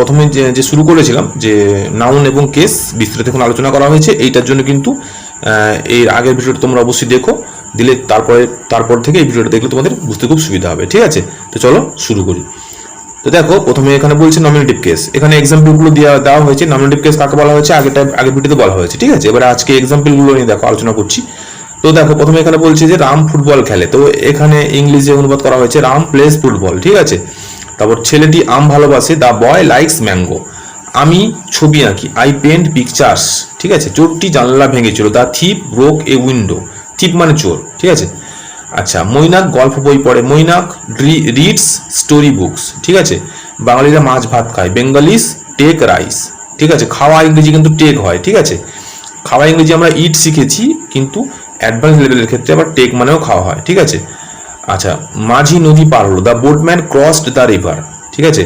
প্রথমে যে শুরু করেছিলাম, যে নাউন এবং কেস বিস্তারিত এখন আলোচনা করা হয়েছে, এইটার জন্য কিন্তু এর আগের ভিডিওটা তোমরা অবশ্যই দেখো, দিলে তারপরে, তারপর থেকে এই ভিডিওটা দেখলে তোমাদের বুঝতে খুব সুবিধা হবে, ঠিক আছে? তো চলো শুরু করি। তো দেখো, প্রথমে এখানে বলছে নমিনেটিভ কেস এখানে এক্সাম্পলগুলো দেওয়া দেওয়া হয়েছে। নমিনেটিভ কেস কাকে বলা হয়েছে? আগেটা আগের ভিডিওতে বলা হয়েছে, ঠিক আছে? এবারে আজকে এক্সাম্পলগুলো নিয়ে দেখো, আলোচনা করছি। তো দেখো, প্রথমে এখানে বলছে যে রাম ফুটবল খেলে। তো এখানে ইংলিশে অনুবাদ করা হয়েছে, রাম প্লেস ফুটবল, ঠিক আছে? তারপর ছেলেটি আম ভালোবাসে দ্য বয় লাইকস ম্যাঙ্গো। আমি ছবি আঁকি, আই পেন্ট পিকচার্স, ঠিক আছে? চোরটি জানলা ভেঙেছিল the thief broke a window. Thief মানে চোর, ঠিক আছে? আচ্ছা মৈনাক গল্প বই পড়ে, মৈনাক রিডস স্টোরি বুকস, ঠিক আছে? বাঙালিরা মাছ ভাত খায়, বেঙ্গলিস টেক রাইস, ঠিক আছে? খাওয়া ইংরেজি কিন্তু টেক হয়, ঠিক আছে? খাওয়া ইংরেজি আমরা ইট শিখেছি, কিন্তু অ্যাডভান্স লেভেলের ক্ষেত্রে আবার টেক মানেও খাওয়া হয়, ঠিক আছে? আচ্ছা মাঝি নদী পার হলো the boatman crossed the river ঠিক আছে?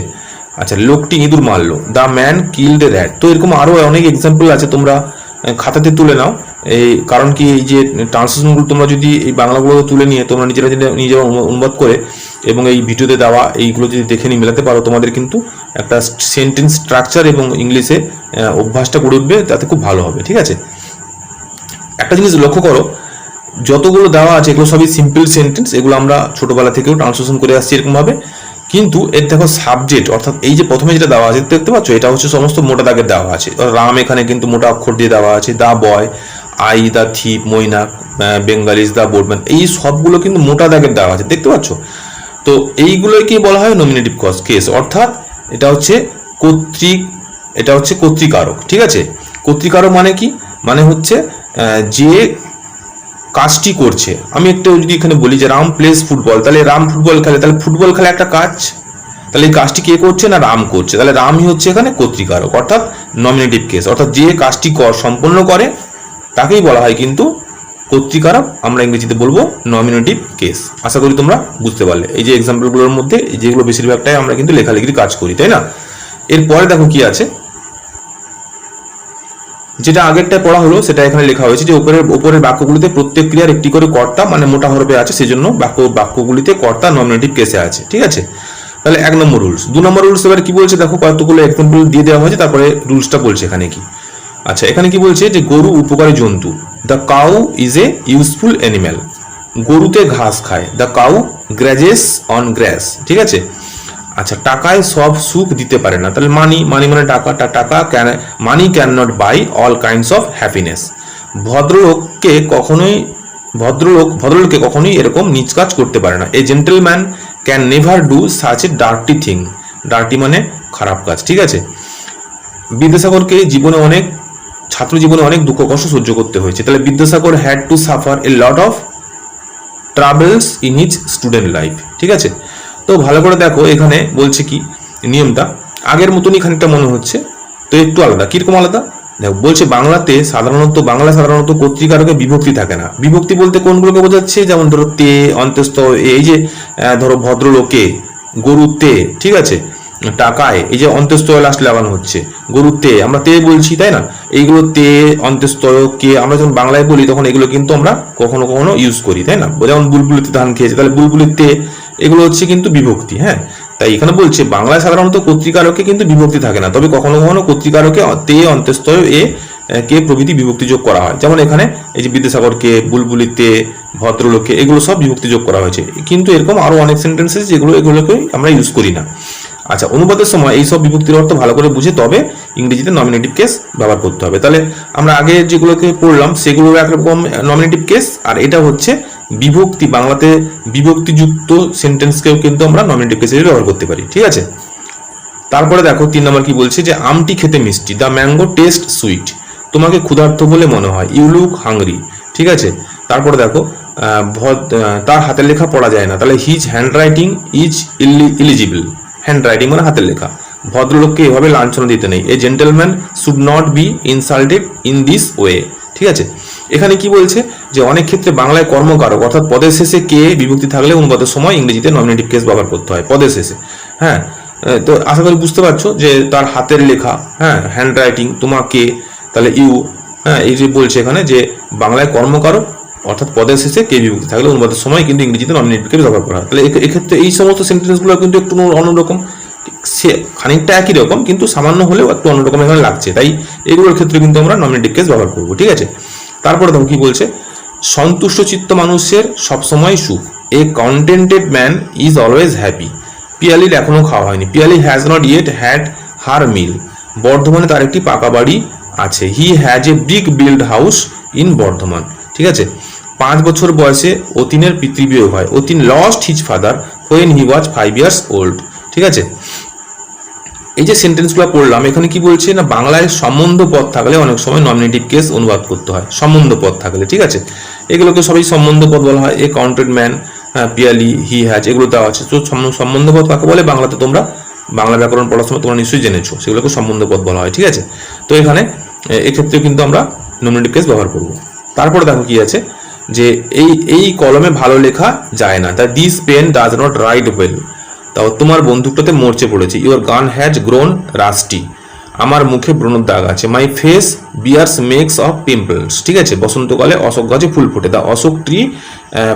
আচ্ছা লোকটি ইঁদুর মারলো দ্য ম্যান কিলড র্যাট তো এরকম আরও অনেক এক্সাম্পল আছে তোমরা খাতাতে তুলে নাও। এই, কারণ কি এই যে ট্রান্সলেশনগুলো তোমরা যদি এই বাংলাগুলো তুলে নিয়ে, তোমরা নিজেরা নিজেরা অনু- অনুবাদ করে, এবং এই ভিডিওতে দেওয়া এইগুলো যদি দেখে নিয়ে মেলাতে পারো, তোমাদের কিন্তু একটা সেন্টেন্স স্ট্রাকচার এবং ইংলিশে অভ্যাসটা করে উঠবে, তাতে খুব ভালো হবে, ঠিক আছে? একটা জিনিস লক্ষ্য করো যতগুলো দেওয়া আছে, এগুলো সবই সিম্পল সেন্টেন্স এগুলো আমরা ছোটবেলা থেকেও ট্রান্সলেশন করে আসছি এরকমভাবে। কিন্তু এর দেখো সাবজেক্ট অর্থাৎ এই যে প্রথমে যেটা দেওয়া আছে, দেখতে পাচ্ছ? এটা হচ্ছে সমস্ত মোটা দাগের দেওয়া আছে। রাম এখানে কিন্তু মোটা অক্ষর দিয়ে দেওয়া আছে, দা বয় আই দা থিপ মৈনাক বেঙ্গালিজ দা বোর্ডম্যান এই সবগুলো কিন্তু মোটা দাগের দেওয়া আছে, দেখতে পাচ্ছ? তো এইগুলোকে বলা হয় নমিনেটিভ কজ কেস অর্থাৎ এটা হচ্ছে কর্তৃক, এটা হচ্ছে কর্তৃকারক, ঠিক আছে? কর্তৃকারক মানে কি? মানে হচ্ছে যে কাজটি করছে। আমি একটু যদি এখানে বলি যে রাম প্লেস ফুটবল তাহলে রাম ফুটবল খেলে, তাহলে ফুটবল খেলা একটা কাজ? তাহলে এই কাজটি কে করছে না রাম করছে? তাহলে রামই হচ্ছে এখানে কর্তৃকারক অর্থাৎ নমিনেটিভ কেস অর্থাৎ যে কাজটি কর, সম্পন্ন করে, তাকেই বলা হয় কিন্তু কর্তৃকারক আমরা ইংরেজিতে বলব নমিনেটিভ কেস আশা করি তোমরা বুঝতে পারলে। এই যে এক্সাম্পলগুলোর মধ্যে যেগুলো বেশিরভাগটাই আমরা কিন্তু লেখালেখির কাজ করি, তাই না? এরপরে দেখো কি আছে। যেটা আগেরটা পড়া হলো, সেটা এখানে লেখা হয়েছে যে উপরের উপরের বাক্যগুলিতে প্রত্যেক ক্রিয়ার একটি করে কর্তা মানে মোটা হরফে আছে, সেজন্য বাক্য, বাক্যগুলিতে কর্তা নমিনেটিভ কেসে আছে, ঠিক আছে? তাহলে এক নম্বর রুলস দু নম্বর রুলস এবার কি বলছে? দেখো কতগুলো এক্সাম্পল দিয়ে দেওয়া হয়েছে, তারপরে রুলসটা বলছে এখানে কি। আচ্ছা এখানে কি বলছে যে গরু উপকারী জন্তু the cow is a useful animal গরুতে ঘাস খায় the cow grazes on grass ঠিক আছে? আচ্ছা টাকায় সব সুখ দিতে পারে না। তাহলে মানি মানি মানে টাকাটা টাকা can money can not buy all kinds of happiness ভদ্রলোককে কখনোই, ভদ্রলোক, ভদ্রলোককে কখনোই এরকম নিজ কাজ করতে পারে না। A gentleman can never do such a dirty thing dirty মানে খারাপ কাজ, ঠিক আছে? বিদ্যাসাগরকে জীবনে অনেক, ছাত্র জীবনে অনেক দুঃখ কষ্ট সহ্য করতে হয়েছে। তাহলে Vidyasagar had to suffer a lot of travels in his student life ঠিক আছে? তো ভালো করে দেখো, এখানে বলছে কি, নিয়মটা। আগের মতনই খানিকটা মনে হচ্ছে, তো একটু আলাদা। কীরকম আলাদা? দেখো, বলছে বাংলাতে সাধারণত, বাংলা সাধারণত কর্তৃকারকে বিভক্তি থাকে না। বিভক্তি বলতে কোনগুলোকে বোঝাচ্ছে? যেমন ধরো তে, অন্তস্থ, এই যে ধরো ভদ্রলোকে গরুতে ঠিক আছে? টাকায়, এই যে অন্তস্থয় লাস্ট লাগানো হচ্ছে, গরুর তে, আমরা তে বলছি, তাই না? এইগুলো তে অন্তস্থয় কে, আমরা যখন বাংলায় বলি, তখন এগুলো কিন্তু আমরা কখনো কখনো ইউজ করি, তাই না? যেমন বুলবুলিতে ধান খেয়েছে, তাহলে বুলবুলির তে, এগুলো হচ্ছে কিন্তু বিভক্তি হ্যাঁ? তাই এখানে বলছে, বাংলায় সাধারণত কর্তৃকারকে কিন্তু বিভক্তি থাকে না, তবে কখনো কখনো কর্তৃকারকে তে অন্তস্থয় এ, কে প্রভৃতি বিভক্তি যোগ করা হয়। যেমন এখানে এই যে বিদ্যাসাগরকে বুলবুলিতে ভদ্রলোকে এগুলো সব বিভক্তি যোগ করা হয়েছে। কিন্তু এরকম আরও অনেক সেন্টেন্সেস যেগুলো এগুলোকে আমরা ইউজ করি না। আচ্ছা অনুবাদের সময় এই সব বিভক্তির অর্থ ভালো করে বুঝে তবে ইংরেজিতে নমিনেটিভ কেস ব্যবহার করতে হবে। তাহলে আমরা আগে যেগুলোকে পড়লাম সেগুলো একরকম নমিনেটিভ কেস আর এটা হচ্ছে বিভক্তি, বাংলাতে বিভক্তিযুক্ত সেন্টেন্সকেও কিন্তু আমরা নমিনেটিভ কেস ব্যবহার করতে পারি, ঠিক আছে? তারপরে দেখো, তিন নম্বর কি বলছে যে, আমটি খেতে মিষ্টি দ্য ম্যাঙ্গো টেস্ট সুইট তোমাকে ক্ষুধার্ত বলে মনে হয় ইউ লুক হাংরি ঠিক আছে? তারপরে দেখো তার হাতের লেখা পড়া যায় না, তাহলে his hand writing is illegible hand writing মানে হাতের লেখা। ভদ্রলোককে এভাবে লাঞ্ছনা দিতে নেই। A gentleman should not be insulted in this way ঠিক আছে? এখানে কি বলছে? যে অনেক ক্ষেত্রে বাংলায় কর্মকারক, অর্থাৎ পদের শেষে কে বিভক্তি থাকলে অনুবাদের সময় ইংরেজিতে নমিনেটিভ কেস ব্যবহার করতে হয়, পদের শেষে। হ্যাঁ? তো আশা করি বুঝতে পারছ যে তার হাতের লেখা হ্যাঁ হ্যান্ড রাইটিং তোমাকে তাহলে ইউ হ্যাঁ এই যে বলছে এখানে যে বাংলায় কর্মকারক অর্থাৎ পদের শেষে কে বিভক্তি থাকলে অনুবাদের সময় কিন্তু ইংরেজিতে নমিনেটিভ কেস ব্যবহার করা হয়। তাহলে এক্ষেত্রে এই সমস্ত সেন্টেন্সগুলো কিন্তু একটু অন্যরকম সে, খানিকটা একই রকম, কিন্তু সামান্য হলেও একটু অন্যরকম এখানে লাগছে। তাই এগুলোর ক্ষেত্রে কিন্তু আমরা নমিনেটিভ কেস ব্যবহার করব, ঠিক আছে? তারপরে দেখো কি বলছে, সন্তুষ্ট চিত্ত মানুষের সবসময় সুখ। A contented man is always happy পিয়ালির এখনও খাওয়া হয়নি। Piyali has not yet had her meal বর্ধমানে তার একটি পাকা বাড়ি আছে। He has a big build house in Bardhaman. ঠিক আছে? পাঁচ বছর বয়সে অতীনের পিতৃবিয়োগ হয়। Atin lost his father when he was five years old ঠিক আছে? এই যে সেন্টেন্সগুলো পড়লাম, এখানে কি বলছে না, বাংলায় সম্বন্ধ পদ থাকলে অনেক সময় নমিনেটিভ কেস অনুবাদ করতে হয়। সম্বন্ধ পদ থাকলে, ঠিক আছে? এগুলোকে সবাই সম্বন্ধ পদ বলা হয়। A counted man Piyali he has এগুলো দেওয়া আছে। তো সম- সম্বন্ধ পদ কাকে বলে? বাংলাতে তোমরা, বাংলা ব্যাকরণ পড়ার সময় তোমরা নিশ্চয়ই জেনেছো। সেগুলোকে সম্বন্ধ পদ বলা হয়, ঠিক আছে? তো এখানে এক্ষেত্রেও কিন্তু আমরা নমিনেটিভ কেস ব্যবহার করব। তারপরে দেখো কি আছে। এই এই কলমে ভালো লেখা যায় না। The this pen does not write well তাও তোমার বন্দুকটাতে মরচে পড়েছে। ইউর গান হ্যাজ গ্রোন রাস্টি আমার মুখে ব্রণর দাগ আছে। My face bears marks of pimples ঠিক আছে? বসন্তকালে অশোক গাছে ফুল ফোটে। The Ashoka tree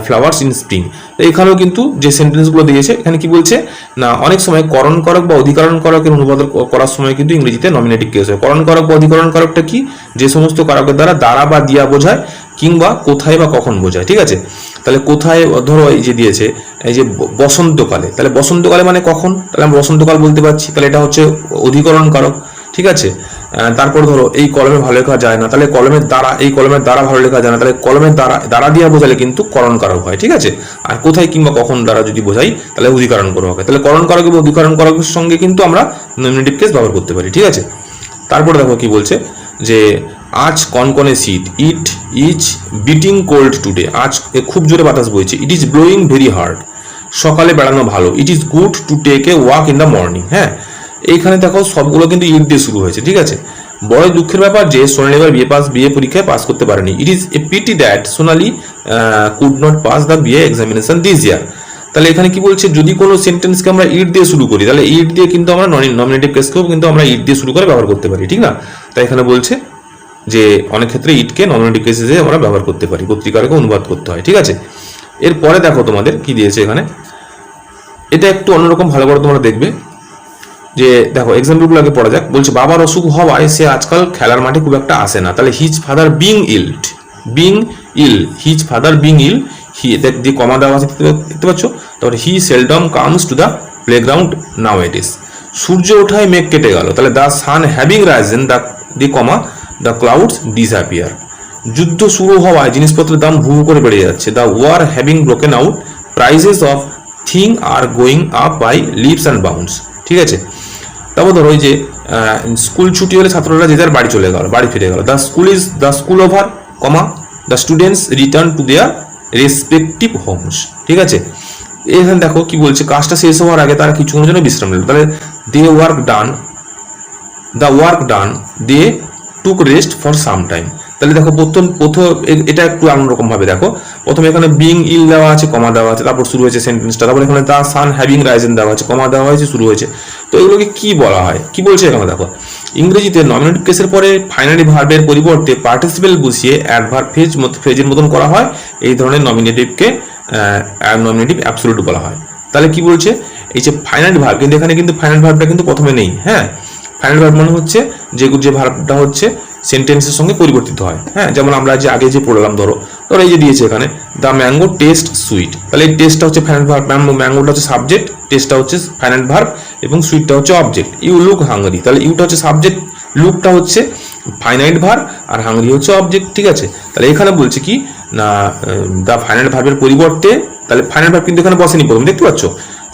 flowers in spring এখানেও কিন্তু যে সেন্টেন্সগুলো দিয়েছে, এখানে কি বলছে? না, অনেক সময় করণ করক বা অধিকরণ করকের অনুবাদ করার সময় কিন্তু ইংরেজিতে নমিনেটিভ কেস হয়। করণ করক বা অধিকরণ করকটা কি? যে সমস্ত কারকের দ্বারা দ্বারা বা দিয়া বোঝায় কিংবা কোথায় বা কখন বোঝায়, ঠিক আছে? তাহলে কোথায়, ধরো এই যে দিয়েছে, এই যে বসন্তকালে, তাহলে বসন্তকালে মানে কখন? তাহলে আমরা বসন্তকাল বলতে পারছি, তাহলে এটা হচ্ছে অধিকরণ কারক ঠিক আছে? তারপর ধরো এই কলমে ভালো লেখা যায় না, তাহলে কলমের দ্বারা, এই কলমের দ্বারা ভালো লেখা যায় না, তাহলে কলমের দ্বারা দ্বারা দিয়া বোঝালে কিন্তু করণ কারক হয়, ঠিক আছে? আর কোথায় কিংবা কখন দ্বারা যদি বোঝাই, তাহলে অধিকরণ করক হয় তাহলে করণ কারক এবং অধিকরণ কারকের সঙ্গে কিন্তু আমরা নমিনেটিভ কেস ব্যবহার করতে পারি, ঠিক আছে? তারপরে দেখো কি বলছে যে আজ কনকনে শীত। It is biting cold today আজ খুব জোরে বাতাস বইছে। It is blowing very hard সকালে বেড়ানো ভালো। It is good to take a walk in the morning হ্যাঁ? এইখানে দেখো সবগুলো কিন্তু ইট দিয়ে শুরু হয়েছে, ঠিক আছে? বড় দুঃখের ব্যাপার যে সোনালি এবার বিএ পাস, বিএ পরীক্ষায় পাস করতে পারেনি। It is a pity that Sonali could not pass the BA examination this year তাহলে এখানে কি বলছে? যদি কোনো সেন্টেন্সকে আমরা ইট দিয়ে শুরু করি, তাহলে ইট দিয়ে কিন্তু আমরা নমিনেটিভ কেসকেও কিন্তু আমরা ইট দিয়ে শুরু করে ব্যবহার করতে পারি, ঠিক না? তাই এখানে বলছে যে অনেক ক্ষেত্রে ইটকে নমিনেটিভ কেসে আমরা ব্যবহার করতে পারি, পত্রিকারকে অনুবাদ করতে হয়, ঠিক আছে? এরপরে দেখো তোমাদের কি দিয়েছে এখানে। এটা একটু অন্যরকম ভালো করে তোমরা দেখবে। যে দেখো এক্সাম্পলগুলো আগে পড়া যাক। বলছে, বাবার অসুখ হওয়ায় সে আজকাল খেলার মাঠে খুব একটা আসে না। তাহলে his father being ill being ill his father being ill he দিয়ে কমা দেওয়া আছে, দেখতে পাচ্ছ? তারপরে he seldom comes to the playground now it is সূর্য ওঠায় মেঘ কেটে গেল। তাহলে the sun having risen the the comma the clouds disappear যুদ্ধ শুরু হওয়ায় জিনিসপত্রের দাম ভু করে বেড়ে যাচ্ছে। The war having broken out prices of thing are going up by leaps and bounce ঠিক আছে? তারপর ধরো ওই যে স্কুল ছুটি হলে ছাত্ররা যে যার বাড়ি চলে গেল, বাড়ি ফিরে গেল। The school is the school over comma the students return to their respective homes ঠিক আছে? এখানে দেখো কি বলছে, কাজটা শেষ হওয়ার আগে তারা কিছুক্ষণের জন্য বিশ্রাম নিল। তাহলে they work done the work done they took rest for some time তাহলে দেখো প্রথম প্রথম এটা একটু অন্যরকম ভাবে দেখো। প্রথমে এখানে বিং ইল দেওয়া আছে কমা দেওয়া আছে, তারপর শুরু হয়েছে সেন্টেন্সটা তারপর এখানে দা সান হ্যাভিং রাইজেন দেওয়া আছে কমা দেওয়া হয়েছে, শুরু হয়েছে। তো এগুলোকে কি বলা হয়? কি বলছে এখানে দেখো? ইংরেজিতে নমিনেটিভ কেসের পরে ফাইনালি ভার্বের পরিবর্তে পার্টিসিপেল বসিয়ে অ্যাডভার্ব ফ্রেজ ফ্রেজের মতন করা হয়। এই ধরনের নমিনেটিভকে নমিনেটিভ অ্যাবসোলুট বলা হয়। তাহলে কি বলছে? এই যে ফাইনাল ভার্ব কিন্তু এখানে কিন্তু ফাইনাল ভার্বটা কিন্তু প্রথমে নেই হ্যাঁ? ফাইনাল ভার্ব মানে হচ্ছে যে যে ভার্বটা হচ্ছে সেন্টেন্সের সঙ্গে পরিবর্তিত হয়। হ্যাঁ যেমন আমরা যে আগে যে পড়লাম, ধরো ধরো এই যে দিয়েছে এখানে দ্য ম্যাঙ্গো টেস্ট সুইট তাহলে টেস্টটা হচ্ছে ফাইনাল ভার্ব ম্যাঙ্গোটা হচ্ছে সাবজেক্ট টেস্টটা হচ্ছে ফাইনাল ভার্ব এবং সুইটটা হচ্ছে অবজেক্ট ইউ লুক হাঙ্গারি, তাহলে ইউটা হচ্ছে সাবজেক্ট লুকটা হচ্ছে ফাইনাইট ভার্ব আর হাঙ্গারি হচ্ছে অবজেক্ট ঠিক আছে? তাহলে এখানে বলছে কি, না দ্য ফাইনাল ভার্বের পরিবর্তে, তাহলে ফাইনাল ভার্ব কিন্তু এখানে বসেনি প্রথম, দেখতে পাচ্ছ?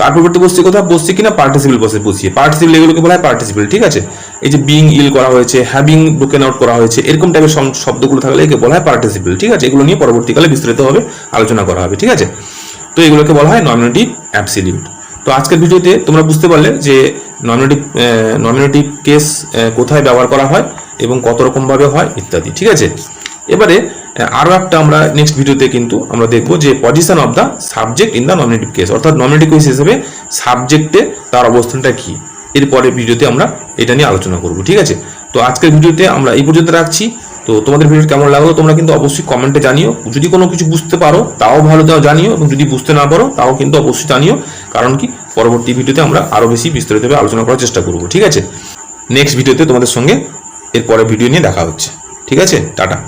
তার পরিবর্তে বসছে কোথাও বসছে কিনা পার্টিসিপেল বসে বসিয়ে পার্টিসিপেল এগুলোকে বলা হয় পার্টিসিপেল ঠিক আছে? এই যে বিং ইল করা হয়েছে হ্যাভিং ব্রোকেন আউট করা হয়েছে, এরকম টাইপের শব্দগুলো থাকলে একে বলা হয় পার্টিসিপেল ঠিক আছে? এগুলো নিয়ে পরবর্তীকালে বিস্তারিতভাবে আলোচনা করা হবে, ঠিক আছে? তো এগুলোকে বলা হয় নমিনেটিভ অ্যাবসিলিউট তো আজকের ভিডিওতে তোমরা বুঝতে পারলে যে নমিনেটিভ নমিনেটিভ কেস কোথায় ব্যবহার করা হয় এবং কত রকম ভাবে হয় ইত্যাদি, ঠিক আছে? এবারে আরও একটা আমরা নেক্সট ভিডিওতে কিন্তু আমরা দেখব যে position of the subject in the nominative case অর্থাৎ নমিনেটিভ কেস হিসেবে সাবজেক্টে তার অবস্থানটা কি? এরপরে ভিডিওতে আমরা এটা নিয়ে আলোচনা করব, ঠিক আছে? তো আজকের ভিডিওতে আমরা এই পর্যন্ত রাখছি। তো তোমাদের ভিডিও কেমন লাগল তোমরা কিন্তু অবশ্যই কমেন্টে জানিও। যদি কোনো কিছু বুঝতে পারো, তাও ভালো তাও জানিও এবং যদি বুঝতে না পারো, তাও কিন্তু অবশ্যই জানিও। কারণ কি, পরবর্তী ভিডিওতে আমরা আরও বেশি বিস্তারিতভাবে আলোচনা করার চেষ্টা করব, ঠিক আছে? নেক্সট ভিডিওতে তোমাদের সঙ্গে এর পরের ভিডিও নিয়ে দেখা হচ্ছে, ঠিক আছে? টাটা।